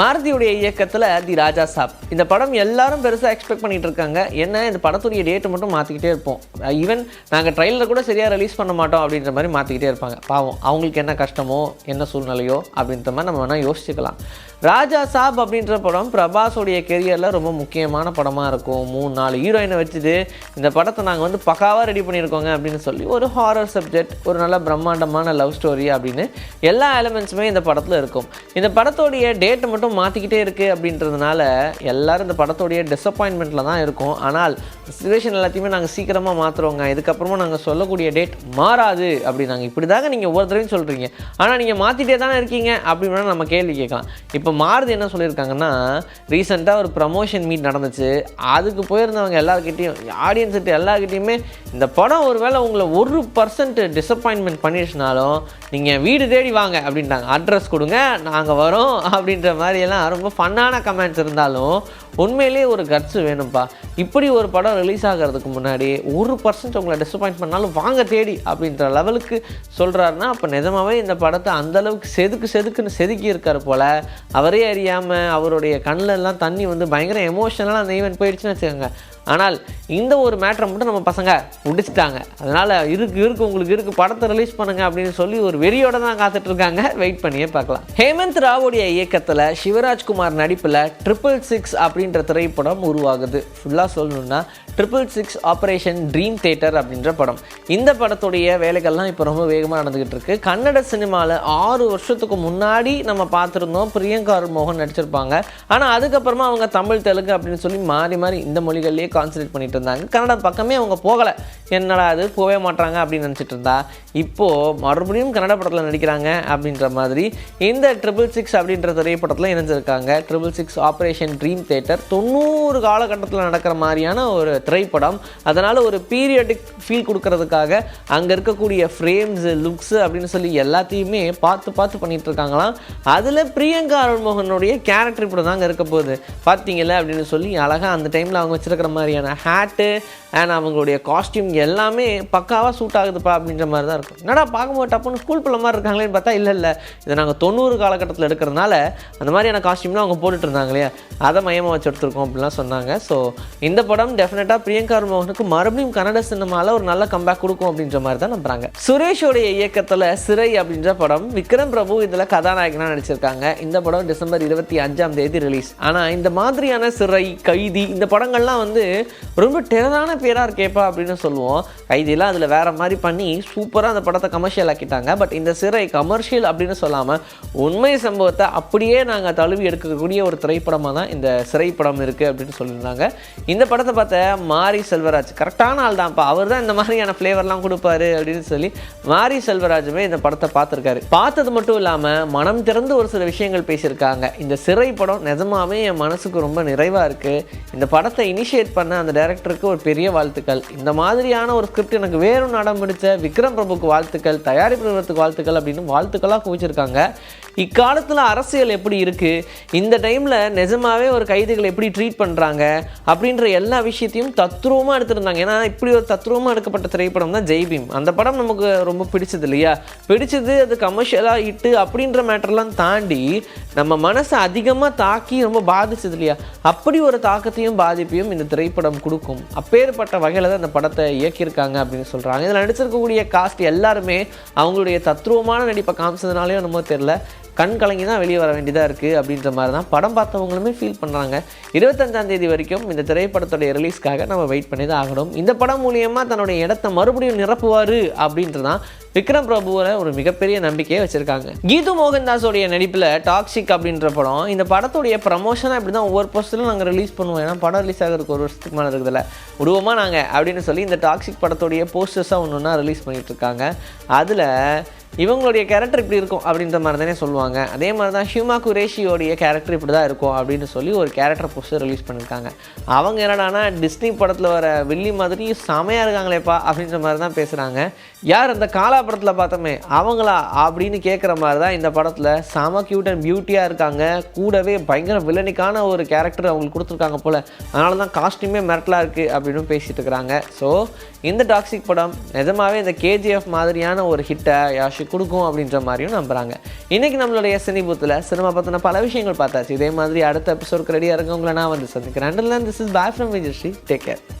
மாருதியுடைய இயக்கத்தில் தி ராஜா சாப் இந்த படம் எல்லாரும் பெருசாக எக்ஸ்பெக்ட் பண்ணிட்டு இருக்காங்க. என்ன இந்த படத்துடைய டேட்டை மட்டும் மாற்றிக்கிட்டே இருப்போம். ஈவன் நாங்கள் ட்ரெயிலில் கூட சரியாக ரிலீஸ் பண்ண மாட்டோம் அப்படின்ற மாதிரி மாற்றிக்கிட்டே இருப்பாங்க. பாவம் அவங்களுக்கு என்ன கஷ்டமோ என்ன சூழ்நிலையோ அப்படின்ற மாதிரி நம்ம வேணால் யோசிச்சுக்கலாம். ராஜா சாப் அப்படின்ற படம் பிரபாஸோடைய கெரியரில் ரொம்ப முக்கியமான படமாக இருக்கும். மூணு நாலு ஹீரோயினை வச்சுட்டு இந்த படத்தை நாங்கள் வந்து பக்காவாக ரெடி பண்ணியிருக்கோங்க அப்படின்னு சொல்லி ஒரு ஹாரர் சப்ஜெக்ட் ஒரு நல்ல பிரம்மாண்டமான லவ் ஸ்டோரி அப்படின்னு எல்லா எலமெண்ட்ஸுமே இந்த படத்தில் இருக்கும். இந்த படத்தோடைய டேட்டை மட்டும் மாற்றிக்கிட்டே இருக்குது அப்படின்றதுனால எல்லாரும் இந்த படத்தோடைய டிசப்பாயின்மெண்ட்டில் தான் இருக்கும். ஆனால் சுச்சுவேஷன் எல்லாத்தையுமே நாங்கள் சீக்கிரமாக மாற்றுறோங்க இதுக்கப்புறமா நாங்கள் சொல்லக்கூடிய டேட் மாறாது அப்படி நாங்கள் இப்படி தாங்க நீங்கள் ஒவ்வொரு தடவையும் சொல்கிறீங்க ஆனால் நீங்கள் மாற்றிட்டே தானே இருக்கீங்க அப்படின்னு நம்ம கேள்வி கேட்கலாம். இப்போ மாறுது என்ன சொல்லியிருக்காங்கன்னா ரீசெண்டாக ஒரு ப்ரமோஷன் மீட் நடந்துச்சு. அதுக்கு போயிருந்தவங்க எல்லாருக்கிட்டையும் ஆடியன்ஸ்கிட்ட எல்லாருக்கிட்டையுமே இந்த படம் ஒருவேளை உங்களை ஒரு பர்சன்ட் டிசப்பாயின்மெண்ட் பண்ணிடுச்சுனாலும் நீங்கள் வீடு தேடி வாங்க அப்படின்ட்டாங்க. அட்ரஸ் கொடுங்க நாங்கள் வரோம் அப்படின்ற மாதிரியெல்லாம் ரொம்ப ஃபன்னான கமெண்ட்ஸ் இருந்தாலும் உண்மையிலேயே ஒரு கட்ஸ் வேணும்ப்பா இப்படி ஒரு படம் ரிலீஸ் ஆகிறதுக்கு முன்னாடி ஒரு பர்சன்ட் உங்களை டிசப்பாயிண்ட் பண்ணாலும் வாங்க தேடி அப்படின்ற லெவலுக்கு சொல்கிறாருன்னா அப்போ நிஜமாகவே இந்த படத்தை அந்த அளவுக்கு செதுக்கு செதுக்குன்னு செதுக்கி இருக்காரு போல். அவரே அறியாமல் அவருடைய கண்ணிலெல்லாம் தண்ணி வந்து பயங்கர எமோஷனலாக அந்த ஈவெண்ட் போயிடுச்சுன்னு வச்சுக்கோங்க. ஆனால் இந்த ஒரு மேட்டரை மட்டும் நம்ம பசங்க முடிச்சிட்டாங்க. அதனால் இருக்கு இருக்கு உங்களுக்கு இருக்கு படத்தை ரிலீஸ் பண்ணுங்க அப்படின்னு சொல்லி ஒரு வெறியோட தான் காத்துட்டு இருக்காங்க. வெயிட் பண்ணியே பார்க்கலாம். ஹேமந்த் ராவுடைய இயக்கத்தில் சிவராஜ்குமார் நடிப்பில் ட்ரிபிள் சிக்ஸ் அப்படின்ற திரைப்படம் உருவாகுது. ஃபுல்லாக சொல்லணும்னா triple six operation dream theatre அப்படின்ற படம். இந்த படத்துடைய வேலைகள்லாம் இப்போ ரொம்ப வேகமாக நடந்துக்கிட்டு இருக்கு. கன்னட சினிமாவில் ஆறு வருஷத்துக்கு முன்னாடி நம்ம பார்த்துருந்தோம். பிரியங்கா மோகன் நடிச்சிருப்பாங்க. ஆனால் அதுக்கப்புறமா அவங்க தமிழ் தெலுங்கு அப்படின்னு சொல்லி மாறி மாறி இந்த மொழிகள்லேயே கான்சன்ட்ரேட் பண்ணிட்டு இருந்தாங்க. கன்னட பக்கமே அவங்க போகலை. என்னடா அது போகவே மாட்டாங்க அப்படின்னு நினச்சிட்டு இருந்தா. இப்போது மறுபடியும் கன்னட படத்தில் நடிக்கிறாங்க அப்படின்ற மாதிரி இந்த ட்ரிபிள் சிக்ஸ் அப்படின்ற திரைப்படத்தில் இணைஞ்சிருக்காங்க. Triple six operation dream theatre தொண்ணூறு காலகட்டத்தில் நடக்கிற மாதிரியான ஒரு திரைப்படம். அதனால் ஒரு பீரியடிக் ஃபீல் கொடுக்கறதுக்காக அங்கே இருக்கக்கூடிய ஃப்ரேம்ஸு லுக்ஸு அப்படின்னு சொல்லி எல்லாத்தையுமே பார்த்து பார்த்து பண்ணிகிட்டு இருக்காங்களாம். அதில் பிரியங்கா அருள்மோகனுடைய கேரக்டர் இப்படி தாங்க இருக்க போகுது. பார்த்தீங்களா அப்படின்னு சொல்லி அழகாக அந்த டைமில் அவங்க வச்சிருக்கிற மாதிரியான ஹேட்டு அண்ட் அவங்களுடைய காஸ்டியூம் எல்லாமே பக்காவாக சூட் ஆகுதுப்பா அப்படின்ற மாதிரி தான் இருக்கும். என்னடா பார்க்கும்போது டப்புன்னு ஸ்கூல் பிள்ளை மாதிரி இருக்காங்களேன்னு பார்த்தா இல்லை இல்லை. இதை நாங்கள் தொண்ணூறு காலகட்டத்தில் எடுக்கிறதுனால அந்த மாதிரியான காஸ்டியூம்லாம் அவங்க போட்டுட்டு இருந்தாங்க இல்லையா? அதை மையமாக வச்சு எடுத்துருக்கோம் அப்படிலாம் சொன்னாங்க. ஸோ இந்த படம் டெஃபினட்டாக பிரியங்கா மோகனுக்கு மறுபடியும் கன்னட சினிமாவில் ஒரு நல்ல கம்பேக் கொடுக்கும் அப்படின்ற மாதிரி தான் நம்புறாங்க. சுரேஷோடைய இயக்கத்தில் சிறை அப்படின்ற படம் விக்ரம் பிரபு இதில் கதாநாயகனாக நடிச்சிருக்காங்க. இந்த படம் டிசம்பர் இருபத்தி அஞ்சாம் தேதி ரிலீஸ் ஆனால் இந்த மாதிரியான சிறை கைதி இந்த படங்கள்லாம் வந்து ரொம்ப டெரரான பேராக இருக்கேப்பா அப்படின்னு சொல்லுவோம். கைதிலாம் அதில் வேற மாதிரி பண்ணி சூப்பராக அந்த படத்தை கமர்ஷியல் ஆக்கிட்டாங்க. பட் இந்த சிறை கமர்ஷியல் அப்படின்னு சொல்லாமல் உண்மை சம்பவத்தை அப்படியே நாங்கள் தழுவி எடுக்கக்கூடிய ஒரு திரைப்படமாக தான் இந்த சிறைப்படம் இருக்குது அப்படின்னு சொல்லியிருந்தாங்க. இந்த படத்தை பார்த்த மாரி செல்வராஜ் கரெக்டான ஆள் தான்ப்பா. அவர் தான் இந்த மாதிரியான ஃப்ளேவர்லாம் கொடுப்பாரு அப்படின்னு சொல்லி மாரி செல்வராஜுமே இந்த படத்தை பார்த்துருக்காரு. பார்த்தது மட்டும் இல்லாமல் மனம் திறந்து ஒரு சில விஷயங்கள் பேசியிருக்காங்க. இந்த சிறை படம் நிஜமாவே என் மனசுக்கு ரொம்ப நிறைவாக இருக்குது இந்த படத்தை இனிஷியேட் பண்ண அந்த டேரக்டருக்கு ஒரு பெரிய வாழ்த்துக்கள். இந்த மாதிரியான ஒரு ஸ்கிரிப்ட் எனக்கு வேறும் நடம் பிடிச்ச விக்ரம் பிரபுக்கு வாழ்த்துக்கள் தயாரிப்பு நிறுவனத்துக்கு வாழ்த்துக்கள் அப்படின்னு வாழ்த்துக்களாக குவிச்சிருக்காங்க. இக்காலத்தில் அரசியல் எப்படி இருக்குது இந்த டைமில் நிஜமாவே ஒரு கைதிகளை எப்படி ட்ரீட் பண்ணுறாங்க அப்படின்ற எல்லா விஷயத்தையும் தத்ரூபமாக எடுத்திருந்தாங்க. ஏன்னா இப்படி ஒரு தத்ரூபமாக எடுக்கப்பட்ட திரைப்படம் தான் ஜெய்பீம். அந்த படம் நமக்கு ரொம்ப பிடிச்சது இல்லையா? பிடிச்சது அது கமர்ஷியலாக இட்டு அப்படின்ற மேட்டர்லாம் தாண்டி நம்ம மனசை அதிகமாக தாக்கி ரொம்ப பாதிச்சது இல்லையா? அப்படி ஒரு தாக்கத்தையும் பாதிப்பையும் இந்த திரைப்படம் கொடுக்கும். அப்பேற்பட்ட வகையில் தான் இந்த படத்தை இயக்கியிருக்காங்க அப்படின்னு சொல்கிறாங்க இதில் நடிச்சிருக்கக்கூடிய காஸ்ட் எல்லாருமே அவங்களுடைய தத்ரூபமான நடிப்பை காமிச்சதுனாலே நம்ம தெரில கண் கலங்கி தான் வெளியே வர வேண்டியதாக இருக்குது அப்படின்ற மாதிரி தான் படம் பார்த்தவங்களுமே ஃபீல் பண்ணுறாங்க இருபத்தஞ்சாம் தேதி வரைக்கும் இந்த திரைப்படத்துடைய ரிலீஸ்க்காக நம்ம வெயிட் பண்ணி தான் ஆகணும். இந்த படம் மூலியமாக தன்னுடைய இடத்த மறுபடியும் நிரப்புவார் அப்படின்றது தான் விக்ரம் பிரபுவில் ஒரு மிகப்பெரிய நம்பிக்கையை வச்சுருக்காங்க. கீது மோகன்தாஸோடைய நடிப்பில் டாக்ஸிக் அப்படின்ற படம் இந்த படத்துடைய ப்ரமோஷனாக இப்படி தான் ஒவ்வொரு போஸ்டரும் நாங்கள் ரிலீஸ் பண்ணுவோம். ஏன்னா படம் ரிலீஸ் ஆகிறதுக்கு ஒரு வருஷத்துக்கு மேலே இருக்குதுல்ல. விடுவோமா நாங்கள் அப்படின்னு சொல்லி இந்த டாக்ஸிக் படத்துடைய போஸ்டர்ஸாக ஒன்று ஒன்றா ரிலீஸ் பண்ணிகிட்டு இருக்காங்க. அதில் இவங்களுடைய கேரக்டர் இப்படி இருக்கும் அப்படின்ற மாதிரி தானே சொல்லுவாங்க. அதே மாதிரி தான் ஹியூமா குரேஷியோடைய கேரக்டர் இப்படி தான் இருக்கும் அப்படின்னு சொல்லி ஒரு கேரக்டர் போஸ்டர் ரிலீஸ் பண்ணியிருக்காங்க அவங்க என்னடானா டிஸ்னி படத்தில் வர வில்லி மாதிரி செமையாக இருக்காங்களேப்பா அப்படின்ற மாதிரி தான் பேசுகிறாங்க யார் அந்த காலா படத்தில் பார்த்தோமே அவங்களா அப்படின்னு கேட்குற மாதிரி தான் இந்த படத்தில் செம க்யூட் அண்ட் பியூட்டியாக இருக்காங்க. கூடவே பயங்கர வில்லனிக்கான ஒரு கேரக்டர் அவங்களுக்கு கொடுத்துருக்காங்க போல். அதனால தான் காஸ்ட்யூமே மிரட்டலாக இருக்குது அப்படின்னு பேசிகிட்டு இருக்கிறாங்க. ஸோ இந்த டாக்ஸிக் படம் நிஜமாவே இந்த கேஜிஎஃப் மாதிரியான ஒரு ஹிட்டை யாஷி கொடுக்கும் அப்படின்ற மாதிரியும் நம்புகிறாங்க இன்றைக்கி நம்மளுடைய சினி பூத்தில் சினிமா பற்றின பல விஷயங்கள் பார்த்தாச்சு. இதே மாதிரி அடுத்த எபிசோடுக்கு ரெடியாக இருங்க. நான் வந்து சந்திக்கிறேன். This is boy from Vijayasree take care